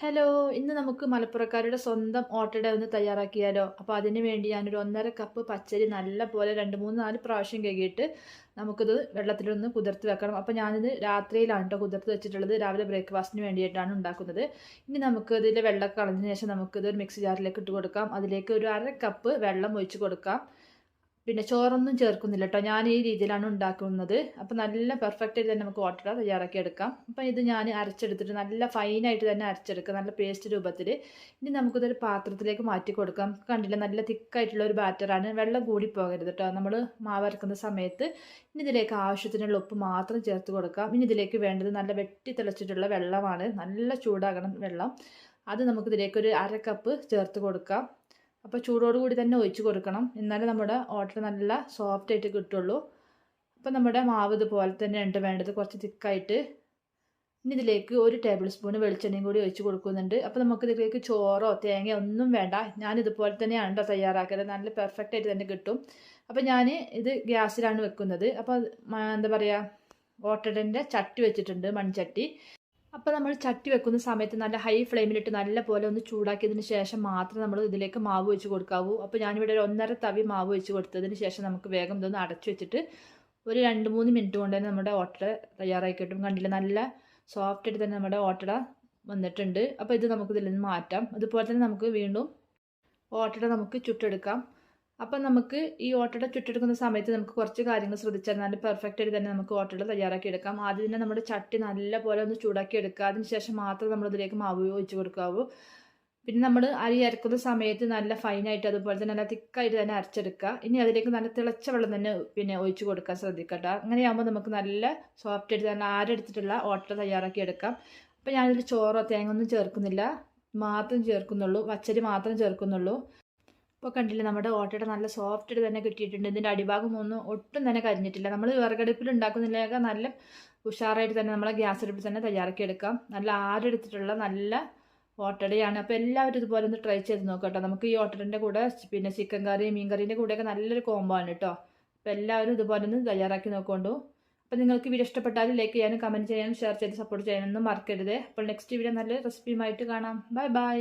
Hello ഇന്ന് നമുക്ക് മലപ്പുറക്കാരുടെ സ്വന്തം ഓട്ടട ഒന്ന് തയ്യാറാക്കിയാലോ? അപ്പോൾ അതിനു വേണ്ടി ഞാനൊരു ഒന്നര കപ്പ് പച്ചരി നല്ല പോലെ രണ്ട് മൂന്ന് നാല് പ്രാവശ്യം കഴുകിയിട്ട് നമുക്കിത് വെള്ളത്തിലൊന്ന് കുതിർത്ത് വെക്കണം. അപ്പോൾ ഞാനിത് രാത്രിയിലാണ് കേട്ടോ കുതിർത്ത് വെച്ചിട്ടുള്ളത്. രാവിലെ ബ്രേക്ക്ഫാസ്റ്റിന് വേണ്ടിയിട്ടാണ് ഉണ്ടാക്കുന്നത്. ഇനി നമുക്ക് ഇതിലെ വെള്ളം കളഞ്ഞതിന് ശേഷം നമുക്കിത് ഒരു മിക്സി ജാറിലേക്ക് ഇട്ട് കൊടുക്കാം. അതിലേക്ക് ഒരു അര കപ്പ് വെള്ളം ഒഴിച്ച് കൊടുക്കാം. പിന്നെ ചോറൊന്നും ചേർക്കുന്നില്ല കേട്ടോ ഞാൻ ഈ രീതിയിലാണ് ഉണ്ടാക്കുന്നത്. അപ്പോൾ നല്ല പെർഫെക്റ്റ് ആയിട്ട് തന്നെ നമുക്ക് വാട്ടർ തയ്യാറാക്കി എടുക്കാം. അപ്പം ഇത് ഞാൻ അരച്ചെടുത്തിട്ട് നല്ല ഫൈനായിട്ട് തന്നെ അരച്ചെടുക്കുക നല്ല പേസ്റ്റ് രൂപത്തിൽ ഇനി നമുക്കിതൊരു പാത്രത്തിലേക്ക് മാറ്റി കൊടുക്കാം. കണ്ടില്ല? നല്ല തിക്കായിട്ടുള്ള ഒരു ബാറ്ററാണ് വെള്ളം കൂടി പോകരുത് കേട്ടോ നമ്മൾ മാവരക്കുന്ന സമയത്ത് ഇനി ഇതിലേക്ക് ആവശ്യത്തിനുള്ള ഉപ്പ് മാത്രം ചേർത്ത് കൊടുക്കാം. ഇനി ഇതിലേക്ക് വേണ്ടത് നല്ല വെട്ടി തിളച്ചിട്ടുള്ള വെള്ളമാണ്. നല്ല ചൂടാകണം വെള്ളം. അത് നമുക്കിതിലേക്ക് ഒരു അര കപ്പ് ചേർത്ത് കൊടുക്കാം. അപ്പോൾ ചൂടോടുകൂടി തന്നെ ഒഴിച്ചു കൊടുക്കണം. എന്നാലേ നമ്മുടെ ഓട്ടർ നല്ല സോഫ്റ്റ് ആയിട്ട് കിട്ടുള്ളൂ. അപ്പോൾ നമ്മുടെ മാവ് ഇതുപോലെ തന്നെ ഉണ്ട് വേണ്ടത് കുറച്ച് തിക്കായിട്ട്. ഇനി ഇതിലേക്ക് ഒരു ടേബിൾ സ്പൂൺ വെളിച്ചെണ്ണയും കൂടി ഒഴിച്ചു കൊടുക്കുന്നുണ്ട്. അപ്പോൾ നമുക്ക് ഇതിലേക്ക് ചോറോ തേങ്ങയോ ഒന്നും വേണ്ട. ഞാൻ ഇതുപോലെ തന്നെയാണ് കേട്ടോ തയ്യാറാക്കുന്നത് നല്ല പെർഫെക്റ്റ് ആയിട്ട് തന്നെ കിട്ടും. അപ്പോൾ ഞാൻ ഇത് ഗ്യാസിലാണ് വെക്കുന്നത്. അപ്പോൾ എന്താ പറയുക ഓട്ടടന്റെ ചട്ടി വെച്ചിട്ടുണ്ട് മൺചട്ടി. അപ്പോൾ നമ്മൾ ചട്ടി വെക്കുന്ന സമയത്ത് നല്ല ഹൈ ഫ്ലെയിമിലിട്ട് നല്ല പോലെ ഒന്ന് ചൂടാക്കിയതിന് ശേഷം മാത്രം നമ്മൾ ഇതിലേക്ക് മാവ് വെച്ച് കൊടുക്കാവൂ. അപ്പോൾ ഞാനിവിടെ ഒരു ഒന്നര തവി മാവ് വെച്ച് കൊടുത്തതിന് ശേഷം നമുക്ക് വേഗം ഇതൊന്ന് അടച്ചു വെച്ചിട്ട് ഒരു രണ്ട് മൂന്ന് മിനിറ്റ് കൊണ്ട് തന്നെ നമ്മുടെ ഓട്ടട തയ്യാറായി കിട്ടും കണ്ടില്ല? നല്ല സോഫ്റ്റ് ആയിട്ട് തന്നെ നമ്മുടെ ഓട്ടട വന്നിട്ടുണ്ട്. അപ്പോൾ ഇത് നമുക്ക് ഇതിൽ നിന്ന് മാറ്റാം. അതുപോലെ തന്നെ നമുക്ക് വീണ്ടും ഓട്ടട നമുക്ക് ചുട്ടെടുക്കാം. അപ്പം നമുക്ക് ഈ ഓട്ടട ചുറ്റെടുക്കുന്ന സമയത്ത് നമുക്ക് കുറച്ച് കാര്യങ്ങൾ ശ്രദ്ധിച്ചാൽ നല്ല പെർഫെക്റ്റ് തന്നെ നമുക്ക് ഓട്ടട തയ്യാറാക്കി എടുക്കാം. ആദ്യം തന്നെ നമ്മുടെ ചട്ടി നല്ല പോലെ ഒന്ന് ചൂടാക്കി എടുക്കുക. അതിനുശേഷം മാത്രം നമ്മൾ ഇതിലേക്ക് മാവ് ഒഴിച്ച് കൊടുക്കാവൂ. പിന്നെ നമ്മൾ അരി അരക്കുന്ന സമയത്ത് നല്ല ഫൈനായിട്ട് അതുപോലെ തന്നെ നല്ല തിക്കായിട്ട് തന്നെ അരച്ചെടുക്കുക. ഇനി അതിലേക്ക് നല്ല തിളച്ച വെള്ളം തന്നെ പിന്നെ ഒഴിച്ച് കൊടുക്കാൻ ശ്രദ്ധിക്കട്ടെ അങ്ങനെയാകുമ്പോൾ നമുക്ക് നല്ല സോഫ്റ്റ് ആയിട്ട് തന്നെ ആരെടുത്തിട്ടുള്ള ഓട്ട തയ്യാറാക്കി എടുക്കാം. അപ്പോൾ ഞാനിതിൽ ചോറോ തേങ്ങ ഒന്നും ചേർക്കുന്നില്ല. മാത്രം ചേർക്കുന്നുള്ളൂ. പച്ചരി മാത്രം ചേർക്കുന്നുള്ളൂ. ഇപ്പോൾ കണ്ടില്ലേ നമ്മുടെ ഓട്ടയുടെ നല്ല സോഫ്റ്റ് തന്നെ കിട്ടിയിട്ടുണ്ട്. ഇതിന്റെ അടിഭാഗം ഒന്നും ഒട്ടും തന്നെ കരിഞ്ഞിട്ടില്ല. നമ്മൾ വിറകടുപ്പിൽ ഉണ്ടാക്കുന്നില്ലെങ്കിൽ നല്ല ഉഷാറായിട്ട് തന്നെ നമ്മളെ ഗ്യാസ് അടുപ്പിൽ തന്നെ തയ്യാറാക്കി എടുക്കാം നല്ല ആരെടുത്തിട്ടുള്ള നല്ല ഓട്ടടയാണ്. അപ്പോൾ എല്ലാവരും ഇതുപോലെ ഒന്ന് ട്രൈ ചെയ്ത് നോക്കട്ടോ നമുക്ക് ഈ ഓട്ടടന്റെ കൂടെ പിന്നെ ചിക്കൻ കറി മീൻ കറീന്റെ കൂടെയൊക്കെ നല്ലൊരു കോംബോ ആണ് കേട്ടോ. അപ്പോൾ എല്ലാവരും ഇതുപോലെ ഒന്ന് തയ്യാറാക്കി നോക്കൊണ്ടു. അപ്പോൾ നിങ്ങൾക്ക് വീഡിയോ ഇഷ്ടപ്പെട്ടാൽ ലൈക്ക് ചെയ്യാനും കമന്റ് ചെയ്യാനും ഷെയർ ചെയ്ത് സപ്പോർട്ട് ചെയ്യാനൊന്നും മറക്കരുത്. അപ്പോൾ നെക്സ്റ്റ് വീഡിയോ നല്ല റെസിപ്പിയുമായിട്ട് കാണാം. Bye bye